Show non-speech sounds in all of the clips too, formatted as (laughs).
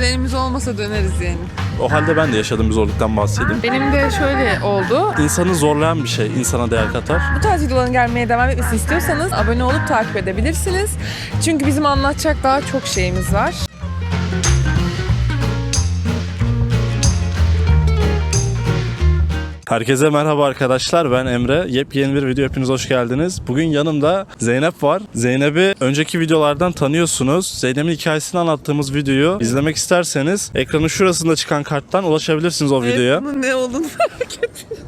düzenimiz olmasa döneriz yani. O halde ben de yaşadığım bir zorluktan bahsedeyim. Benim de şöyle oldu. İnsanı zorlayan bir şey, insana değer katar. Bu tarz videoların gelmeye devam etmesini istiyorsanız abone olup takip edebilirsiniz. Çünkü bizim anlatacak daha çok şeyimiz var. Herkese merhaba arkadaşlar. Ben Emre. Yepyeni bir video hepiniz hoş geldiniz. Bugün yanımda Zeynep var. Zeynep'i önceki videolardan tanıyorsunuz. Zeynep'in hikayesini anlattığımız videoyu izlemek isterseniz ekranın şurasında çıkan karttan ulaşabilirsiniz o videoya. Bunun ne olduğunu fark ettim.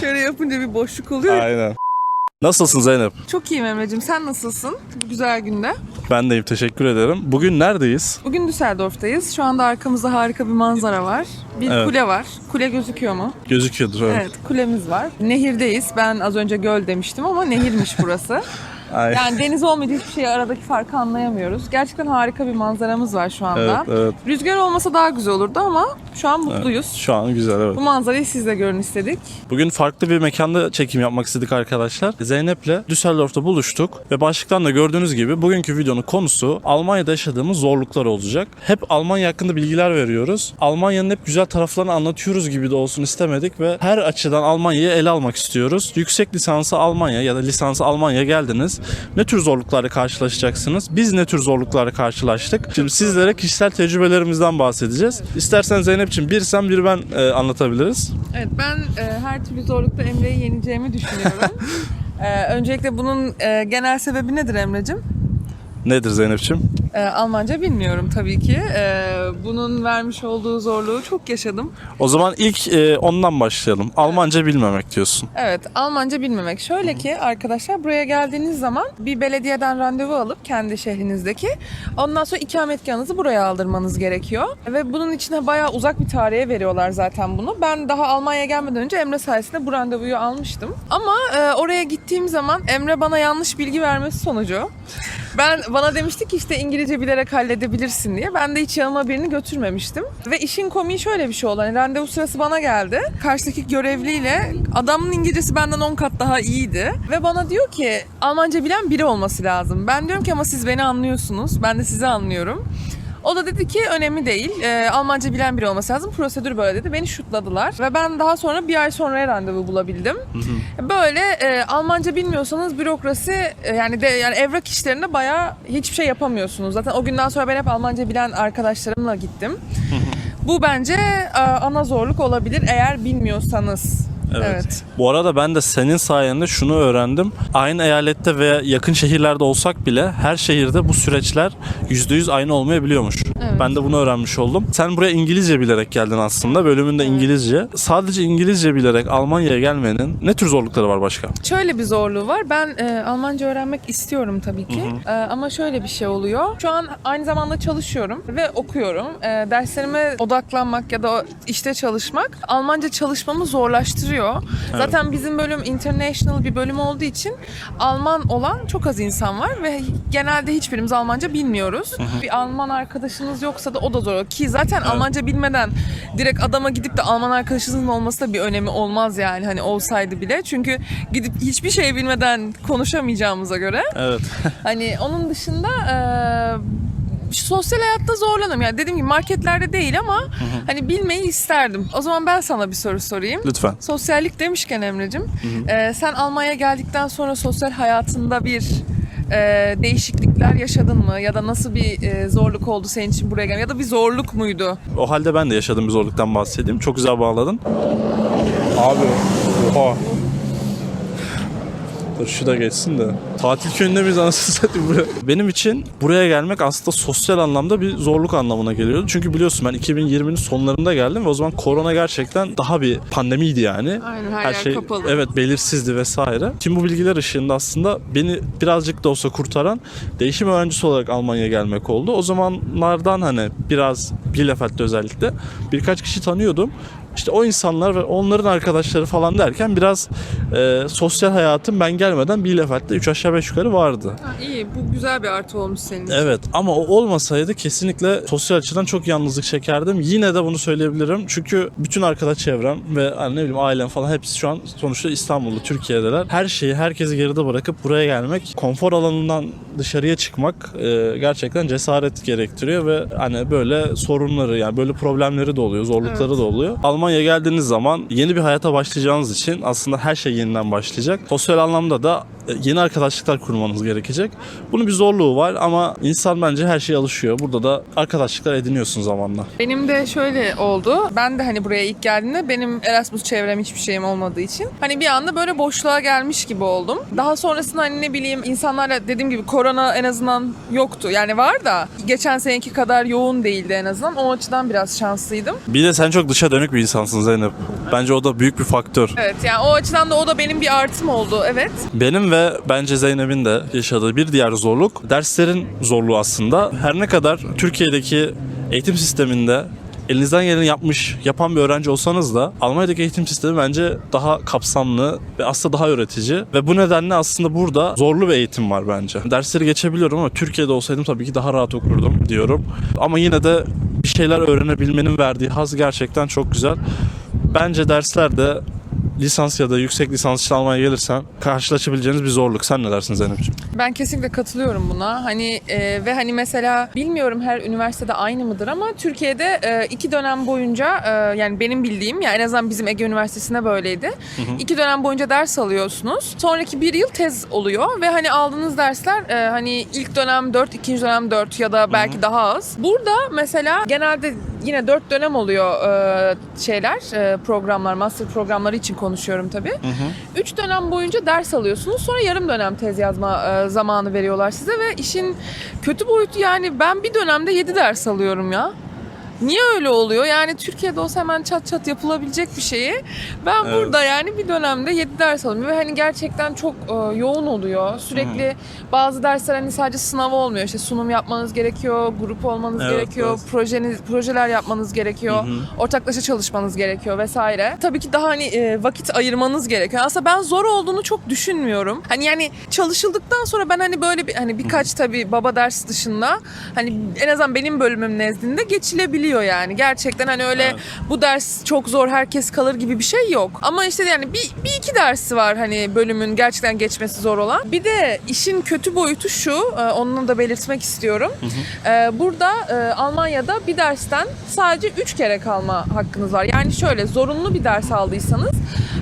Şöyle yapınca bir boşluk oluyor. Aynen. Nasılsın Zeynep? Çok iyiyim Emre'cim. Sen nasılsın bu güzel günde? Ben deyim teşekkür ederim. Bugün neredeyiz? Bugün Düsseldorf'tayız. Şu anda arkamızda harika bir manzara var. Bir Evet. kule var. Kule gözüküyor mu? Gözüküyordur evet. Evet, kulemiz var. Nehirdeyiz. Ben az önce göl demiştim ama nehirmiş burası. (laughs) Aynen. Yani deniz olmadığı hiçbir şey aradaki farkı anlayamıyoruz. Gerçekten harika bir manzaramız var şu anda. Evet, evet. Rüzgar olmasa daha güzel olurdu ama şu an mutluyuz. Şu an güzel evet. Bu manzarayı siz de görün istedik. Bugün farklı bir mekanda çekim yapmak istedik arkadaşlar. Zeynep'le Düsseldorf'ta buluştuk ve başlıktan da gördüğünüz gibi bugünkü videonun konusu Almanya'da yaşadığımız zorluklar olacak. Hep Almanya hakkında bilgiler veriyoruz. Almanya'nın hep güzel taraflarını anlatıyoruz gibi de olsun istemedik ve her açıdan Almanya'yı ele almak istiyoruz. Yüksek lisansı Almanya ya da lisansı Almanya'ya geldiniz. Ne tür zorluklarla karşılaşacaksınız? Biz ne tür zorluklarla karşılaştık? Şimdi sizlere kişisel tecrübelerimizden bahsedeceğiz. İstersen Zeynep'ciğim bir sen bir ben e, anlatabiliriz. Evet ben e, her türlü zorlukta Emre'yi yeneceğimi düşünüyorum. (laughs) E, öncelikle bunun e, genel sebebi nedir Emre'cim? Nedir Zeynep'ciğim? E, Almanca bilmiyorum tabii ki. E, bunun vermiş olduğu zorluğu çok yaşadım. O zaman ilk e, ondan başlayalım. Almanca bilmemek diyorsun. Evet, Almanca bilmemek. Şöyle ki arkadaşlar buraya geldiğiniz zaman bir belediyeden randevu alıp kendi şehrinizdeki ondan sonra ikametgahınızı buraya aldırmanız gerekiyor. Ve bunun içine bayağı uzak bir tarihe veriyorlar zaten bunu. Ben daha Almanya'ya gelmeden önce Emre sayesinde bu randevuyu almıştım. Ama e, oraya gittiğim zaman Emre bana yanlış bilgi vermesi sonucu ben bana demişti ki işte İngilizce bilerek halledebilirsin diye. Ben de hiç yanıma birini götürmemiştim. Ve işin komiği şöyle bir şey oldu. Hani randevu sırası bana geldi. Karşıdaki görevliyle adamın İngilizcesi benden 10 kat daha iyiydi. Ve bana diyor ki Almanca bilen biri olması lazım. Ben diyorum ki ama siz beni anlıyorsunuz. Ben de sizi anlıyorum. O da dedi ki önemli değil. Ee, Almanca bilen biri olması lazım. Prosedür böyle dedi. Beni şutladılar. Ve ben daha sonra bir ay sonraya randevu bulabildim. Böyle e, Almanca bilmiyorsanız bürokrasi e, yani de yani evrak işlerinde bayağı hiçbir şey yapamıyorsunuz. Zaten o günden sonra ben hep Almanca bilen arkadaşlarımla gittim. Bu bence e, ana zorluk olabilir eğer bilmiyorsanız. Evet. Bu arada ben de senin sayende şunu öğrendim. Aynı eyalette veya yakın şehirlerde olsak bile her şehirde bu süreçler %100 aynı olmayabiliyormuş. Evet. Ben de bunu öğrenmiş oldum. Sen buraya İngilizce bilerek geldin aslında. Bölümünde İngilizce. Sadece İngilizce bilerek Almanya'ya gelmenin ne tür zorlukları var başka? Şöyle bir zorluğu var. Ben e, Almanca öğrenmek istiyorum tabii ki. E, ama şöyle bir şey oluyor. Şu an aynı zamanda çalışıyorum ve okuyorum. E, derslerime odaklanmak ya da işte çalışmak Almanca çalışmamı zorlaştırıyor. Zaten bizim bölüm international bir bölüm olduğu için Alman olan çok az insan var ve genelde hiçbirimiz Almanca bilmiyoruz. Bir Alman arkadaşınız yoksa da o da zor. Ki zaten Almanca bilmeden direkt adama gidip de Alman arkadaşınızın olması da bir önemi olmaz yani hani olsaydı bile. Çünkü gidip hiçbir şey bilmeden konuşamayacağımıza göre. Evet. Hani onun dışında eee, sosyal hayatta zorlanım. Yani dediğim gibi marketlerde değil ama hani bilmeyi isterdim. O zaman ben sana bir soru sorayım. Lütfen. Sosyallik demişken Emre'cim, eee, sen Almanya'ya geldikten sonra sosyal hayatında bir eee, değişiklikler yaşadın mı? Ya da nasıl bir eee, zorluk oldu senin için buraya gelmek? Ya da bir zorluk muydu? O halde ben de yaşadığım bir zorluktan bahsedeyim. Çok güzel bağladın. Abi. Oha. Dur şu da geçsin de. Tatil köyünde miyiz anasını satayım buraya. Benim için buraya gelmek aslında sosyal anlamda bir zorluk anlamına geliyordu. Çünkü biliyorsun ben 2020'nin sonlarında geldim ve o zaman korona gerçekten daha bir pandemiydi yani. Aynen, her yer şey kapalı. evet belirsizdi vesaire. Tüm bu bilgiler ışığında aslında beni birazcık da olsa kurtaran değişim öğrencisi olarak Almanya'ya gelmek oldu. O zamanlardan hani biraz Bielefeld'de özellikle birkaç kişi tanıyordum. İşte o insanlar ve onların arkadaşları falan derken biraz e, sosyal hayatım ben gelmeden Bielefeld'de 3 aşağı 5 yukarı vardı. Ha, iyi, bu güzel bir artı olmuş senin için. Evet ama o olmasaydı kesinlikle sosyal açıdan çok yalnızlık çekerdim. Yine de bunu söyleyebilirim. Çünkü bütün arkadaş çevrem ve hani ne bileyim ailem falan hepsi şu an sonuçta İstanbul'da, Türkiye'deler. Her şeyi, herkesi geride bırakıp buraya gelmek konfor alanından dışarıya çıkmak e, gerçekten cesaret gerektiriyor ve hani böyle sorunları yani böyle problemleri de oluyor, zorlukları Evet. da oluyor. Almanya'ya geldiğiniz zaman yeni bir hayata başlayacağınız için aslında her şey yeniden başlayacak. Sosyal anlamda da yeni arkadaşlıklar kurmanız gerekecek. Bunun bir zorluğu var ama insan bence her şeye alışıyor. Burada da arkadaşlıklar ediniyorsun zamanla. Benim de şöyle oldu. Ben de hani buraya ilk geldiğimde benim Erasmus çevrem hiçbir şeyim olmadığı için hani bir anda böyle boşluğa gelmiş gibi oldum. Daha sonrasında hani ne bileyim insanlarla dediğim gibi korona en azından yoktu. Yani var da geçen seneki kadar yoğun değildi en azından. O açıdan biraz şanslıydım. Bir de sen çok dışa dönük bir insansın Zeynep. Bence o da büyük bir faktör. Evet yani o açıdan da o da benim bir artım oldu. Evet. Benim ve bence Zeynep'in de yaşadığı bir diğer zorluk derslerin zorluğu aslında. Her ne kadar Türkiye'deki eğitim sisteminde elinizden geleni yapmış, yapan bir öğrenci olsanız da Almanya'daki eğitim sistemi bence daha kapsamlı ve aslında daha öğretici. Ve bu nedenle aslında burada zorlu bir eğitim var bence. Dersleri geçebiliyorum ama Türkiye'de olsaydım tabii ki daha rahat okurdum diyorum. Ama yine de bir şeyler öğrenebilmenin verdiği haz gerçekten çok güzel. Bence derslerde lisans ya da yüksek lisans için Almanya'ya gelirsen karşılaşabileceğiniz bir zorluk. Sen ne dersin Zeynep'ciğim? Ben kesinlikle katılıyorum buna. Hani e, ve hani mesela bilmiyorum her üniversitede aynı mıdır ama Türkiye'de e, iki dönem boyunca e, yani benim bildiğim yani en azından bizim Ege Üniversitesi'nde böyleydi. İki dönem boyunca ders alıyorsunuz. Sonraki bir yıl tez oluyor ve hani aldığınız dersler e, hani ilk dönem 4, ikinci dönem 4 ya da belki daha az. Burada mesela genelde yine 4 dönem oluyor e, şeyler, e, programlar, master programları için konuşuyorum tabii. 3 dönem boyunca ders alıyorsunuz. Sonra yarım dönem tez yazma e, zamanı veriyorlar size ve işin kötü boyutu yani ben bir dönemde 7 ders alıyorum ya. Niye öyle oluyor? Yani Türkiye'de olsa hemen çat çat yapılabilecek bir şeyi. Ben Evet. burada yani bir dönemde 7 ders alıyorum ve hani gerçekten çok e, yoğun oluyor. Sürekli bazı dersler hani sadece sınav olmuyor. İşte sunum yapmanız gerekiyor, grup olmanız Evet, gerekiyor, evet. projeniz projeler yapmanız gerekiyor, ortaklaşa çalışmanız gerekiyor vesaire. Tabii ki daha hani e, vakit ayırmanız gerekiyor. Aslında ben zor olduğunu çok düşünmüyorum. Hani yani çalışıldıktan sonra ben hani böyle bir hani birkaç tabii baba ders dışında hani en azından benim bölümüm nezdinde geçilebiliyor yani. Gerçekten hani öyle Evet. bu ders çok zor herkes kalır gibi bir şey yok. Ama işte yani bir, bir iki dersi var hani bölümün gerçekten geçmesi zor olan. Bir de işin kötü boyutu şu, e, onu da belirtmek istiyorum. E, Burada e, Almanya'da bir dersten sadece üç kere kalma hakkınız var. Yani şöyle zorunlu bir ders aldıysanız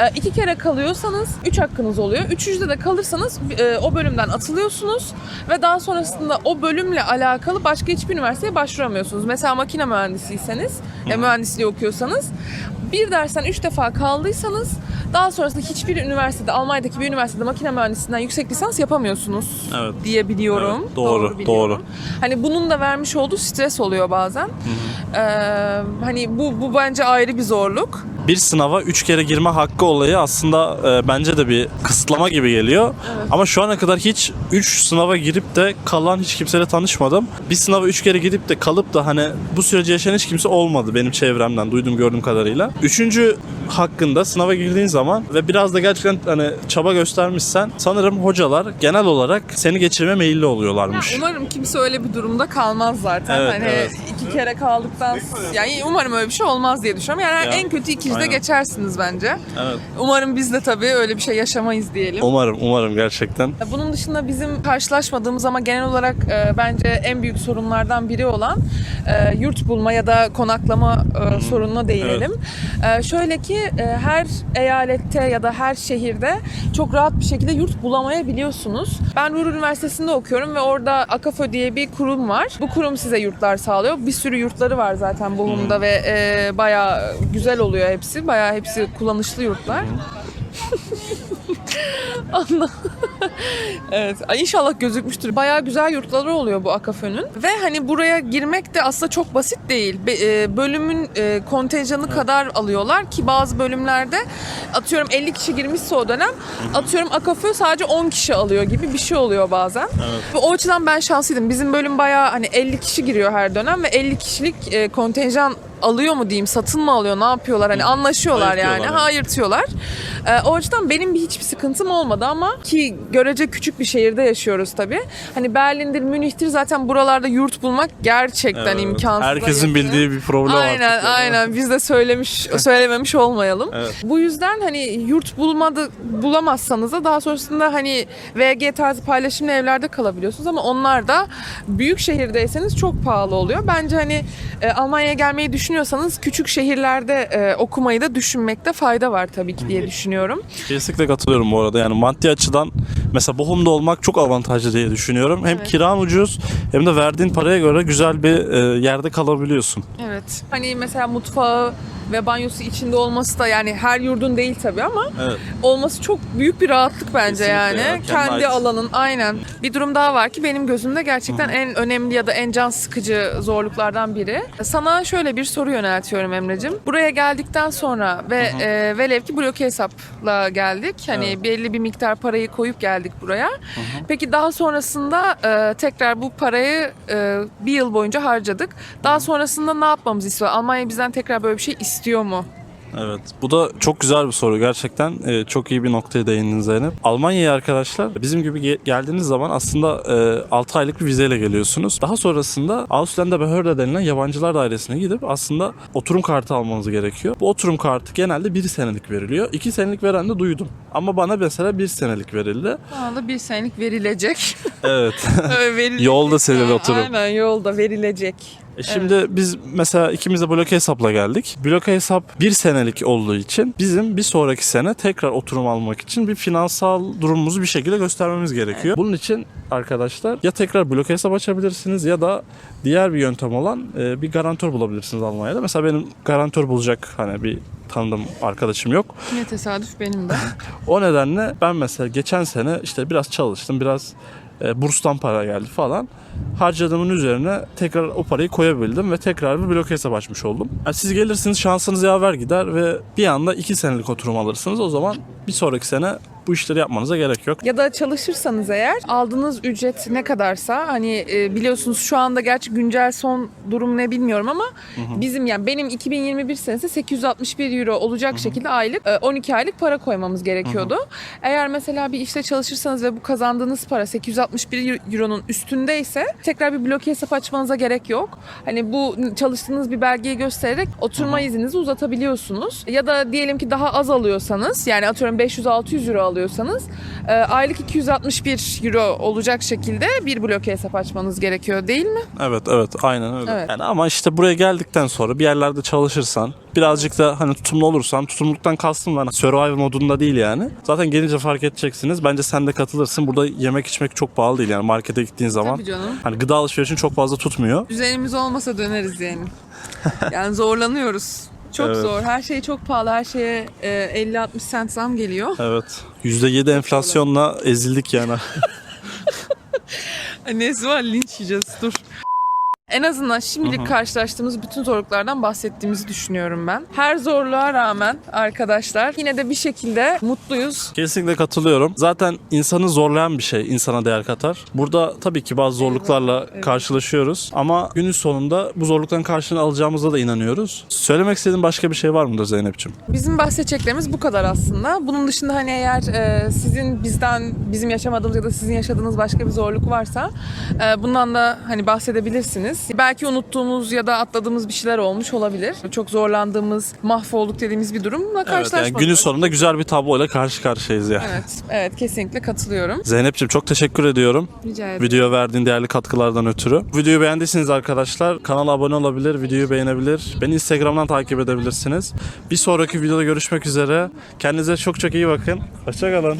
e, iki kere kalıyorsanız üç hakkınız oluyor. Üçüncüde de kalırsanız e, o bölümden atılıyorsunuz ve daha sonrasında o bölümle alakalı başka hiçbir üniversiteye başvuramıyorsunuz. Mesela makine mühendisiyseniz, ya mühendisliği okuyorsanız bir dersten üç defa kaldıysanız daha sonrasında hiçbir üniversitede, Almanya'daki bir üniversitede makine mühendisliğinden yüksek lisans yapamıyorsunuz Evet. diye biliyorum. Evet, doğru, biliyorum. doğru. Hani bunun da vermiş olduğu stres oluyor bazen. Ee, hani bu bu bence ayrı bir zorluk. Bir sınava 3 kere girme hakkı olayı aslında e, bence de bir kısıtlama gibi geliyor. Ama şu ana kadar hiç 3 sınava girip de kalan hiç kimseyle tanışmadım. Bir sınava 3 kere gidip de kalıp da hani bu süreci yaşayan hiç kimse olmadı benim çevremden duyduğum gördüğüm kadarıyla. Üçüncü hakkında sınava girdiğin zaman ve biraz da gerçekten hani çaba göstermişsen sanırım hocalar genel olarak seni geçirme meyilli oluyorlarmış. Umarım kimse öyle bir durumda kalmaz zaten. Evet, hani evet. iki kere kaldıktan yani umarım öyle bir şey olmaz diye düşünüyorum. Yani Ya, en kötü ikincide aynen. geçersiniz bence. Evet. Umarım biz de tabii öyle bir şey yaşamayız diyelim. Umarım, umarım gerçekten. Bunun dışında bizim karşılaşmadığımız ama genel olarak e, bence en büyük sorunlardan biri olan e, yurt bulma ya da konaklama e, sorununa değinelim. E, şöyle ki e, her eyalette ya da her şehirde çok rahat bir şekilde yurt bulamayabiliyorsunuz. Ben Ruhr Üniversitesi'nde okuyorum ve orada Akafö diye bir kurum var. Bu kurum size yurtlar sağlıyor. Bir sürü yurtları var zaten Bochum'da ve e, bayağı güzel oluyor hepsi. Bayağı hepsi kullanışlı yurtlar. (laughs) Allah. (laughs) evet. İnşallah gözükmüştür. Bayağı güzel yurtları oluyor bu Akafö'nün. Ve hani buraya girmek de aslında çok basit değil. Be- e, bölümün e, kontenjanı kadar alıyorlar ki bazı bölümlerde atıyorum 50 kişi girmişse o dönem atıyorum Akafö sadece 10 kişi alıyor gibi bir şey oluyor bazen. Ve o açıdan ben şanslıydım. Bizim bölüm bayağı hani 50 kişi giriyor her dönem ve 50 kişilik e, kontenjan alıyor mu diyeyim, satın mı alıyor, ne yapıyorlar? Hani anlaşıyorlar yani. Ayırtıyorlar Ha yani. ayırtıyorlar. Ee, o açıdan benim bir hiçbir sıkıntım olmadı ama ki görece küçük bir şehirde yaşıyoruz tabii. Hani Berlin'dir, Münih'tir zaten buralarda yurt bulmak gerçekten Evet. imkansız. Herkesin bildiği bir problem Aynen artık. yani. aynen biz de söylemiş (laughs) söylememiş olmayalım. Evet. Bu yüzden hani yurt bulmadı bulamazsanız da daha sonrasında hani VG tarzı paylaşımlı evlerde kalabiliyorsunuz ama onlar da büyük şehirdeyseniz çok pahalı oluyor. Bence hani e, Almanya'ya gelmeyi düşünüyorsanız küçük şehirlerde e, okumayı da düşünmekte fayda var tabii ki diye düşünüyorum. Kesinlikle katılıyorum bu arada. Yani maddi açıdan mesela Bochum'da olmak çok avantajlı diye düşünüyorum. Hem Evet. kiran ucuz hem de verdiğin paraya göre güzel bir e, yerde kalabiliyorsun. Evet. Hani mesela mutfağı ve banyosu içinde olması da yani her yurdun değil tabii ama Evet. olması çok büyük bir rahatlık bence Kesinlikle yani. ya, Kendi ait. alanın aynen. Bir durum daha var ki benim gözümde gerçekten en önemli ya da en can sıkıcı zorluklardan biri. Sana şöyle bir soru yöneltiyorum Emre'cim. Buraya geldikten sonra ve e, velev ki bloke hesapla geldik. Hani belli bir miktar parayı koyup geldik buraya. Peki daha sonrasında e, tekrar bu parayı e, bir yıl boyunca harcadık. Daha sonrasında ne yapmamızı istiyor? Almanya bizden tekrar böyle bir şey istiyor mu? Evet. Bu da çok güzel bir soru gerçekten. Ee, çok iyi bir noktaya değindin Zeynep. Almanya'ya arkadaşlar bizim gibi ge- geldiğiniz zaman aslında e, 6 aylık bir vizeyle geliyorsunuz. Daha sonrasında Ausländer Behörde denilen yabancılar dairesine gidip aslında oturum kartı almanız gerekiyor. Bu oturum kartı genelde 1 senelik veriliyor. 2 senelik veren de duydum. Ama bana mesela 1 senelik verildi. Şu anda bir senelik verilecek. Evet. (laughs) verilecek. Yolda senin Ha, oturum. Aynen yolda verilecek. E Şimdi biz mesela ikimiz de bloke hesapla geldik. Bloke hesap bir senelik olduğu için bizim bir sonraki sene tekrar oturum almak için bir finansal durumumuzu bir şekilde göstermemiz gerekiyor. Bunun için arkadaşlar ya tekrar bloke hesap açabilirsiniz ya da diğer bir yöntem olan e, bir garantör bulabilirsiniz Almanya'da. Mesela benim garantör bulacak hani bir tanıdığım arkadaşım yok. Yine tesadüf benim de. (laughs) O nedenle ben mesela geçen sene işte biraz çalıştım, biraz e, burstan para geldi falan. Harcadığımın üzerine tekrar o parayı koyabildim ve tekrar bir blok hesap açmış oldum. Yani siz gelirsiniz şansınız yaver gider ve bir anda iki senelik oturum alırsınız. O zaman bir sonraki sene bu işleri yapmanıza gerek yok. ya da çalışırsanız eğer aldığınız ücret ne kadarsa hani e, biliyorsunuz şu anda gerçi güncel son durum ne bilmiyorum ama bizim yani benim 2021 senesi 861 euro olacak şekilde aylık e, 12 aylık para koymamız gerekiyordu. Eğer mesela bir işte çalışırsanız ve bu kazandığınız para 861 euronun üstündeyse tekrar bir bloke hesap açmanıza gerek yok. Hani bu çalıştığınız bir belgeyi göstererek oturma izninizi uzatabiliyorsunuz. Ya da diyelim ki daha az alıyorsanız yani atıyorum 500-600 euro alıyorsanız e, aylık 261 euro olacak şekilde bir bloke hesap açmanız gerekiyor değil mi? Evet evet aynen öyle. Evet. Yani ama işte buraya geldikten sonra bir yerlerde çalışırsan birazcık da hani tutumlu olursan tutumluluktan kastım ben survival modunda değil yani. Zaten gelince fark edeceksiniz. Bence sen de katılırsın. Burada yemek içmek çok pahalı değil yani markete gittiğin zaman. Tabii canım. Hani gıda alışverişini çok fazla tutmuyor. Düzenimiz olmasa döneriz yani. Yani zorlanıyoruz. Çok Evet. zor. Her şey çok pahalı. Her şeye e, 50-60 sent zam geliyor. Evet. %7 enflasyonla ezildik yani. (laughs) Nesi var linç yiyeceğiz dur. En azından şimdilik karşılaştığımız bütün zorluklardan bahsettiğimizi düşünüyorum ben. Her zorluğa rağmen arkadaşlar yine de bir şekilde mutluyuz. Kesinlikle katılıyorum. Zaten insanı zorlayan bir şey insana değer katar. Burada tabii ki bazı zorluklarla evet. karşılaşıyoruz ama günün sonunda bu zorlukların karşılığını alacağımıza da inanıyoruz. Söylemek istediğin başka bir şey var mıdır Zeynep'ciğim? Bizim bahsedeceklerimiz bu kadar aslında. Bunun dışında hani eğer e, sizin bizden bizim yaşamadığımız ya da sizin yaşadığınız başka bir zorluk varsa e, bundan da hani bahsedebilirsiniz. Belki unuttuğumuz ya da atladığımız bir şeyler olmuş olabilir. Çok zorlandığımız, mahvolduk dediğimiz bir durumla Evet, yani karşılaşmadık. günün sonunda güzel bir tabloyla karşı karşıyayız ya. Evet, evet kesinlikle katılıyorum. Zeynep'ciğim çok teşekkür ediyorum. Rica ederim. Videoya verdiğin değerli katkılardan ötürü. Videoyu beğendiyseniz arkadaşlar kanala abone olabilir, videoyu beğenebilir. Beni Instagram'dan takip edebilirsiniz. Bir sonraki videoda görüşmek üzere. Kendinize çok çok iyi bakın. Hoşçakalın.